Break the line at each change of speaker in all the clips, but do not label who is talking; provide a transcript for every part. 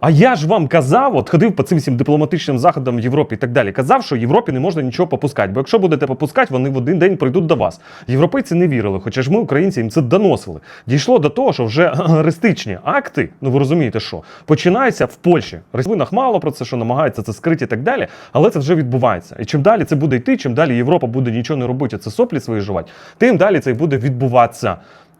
А я ж вам казав, от ходив по цим всім дипломатичним заходам в Європі і так далі. Казав, що Європі не можна нічого попускати. Бо якщо будете попускати, вони в один день прийдуть до вас. Європейці не вірили, хоча ж ми, українці, їм це доносили. Дійшло до того, що вже арестичні акти, ну ви розумієте, що починаються в Польщі. В мало про це, що намагаються це скрити і так далі, але це вже відбувається. І чим далі це буде йти, чим далі Європа буде нічого не робити, а це соплі свої жувати, тим далі це й буде відбуватися.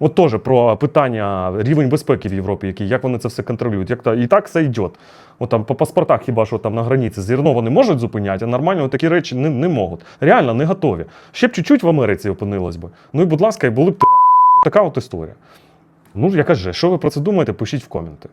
От теж про питання рівень безпеки в Європі, який, як вони це все контролюють. Як та, і так все йде. От там по паспортах хіба що там на границі зерно вони можуть зупиняти, а нормально такі речі не, не можуть. Реально не готові. Ще б чуть-чуть в Америці опинилось би. Ну і будь ласка, і були б така от історія. Ну, я кажу, що ви про це думаєте, пишіть в коменти.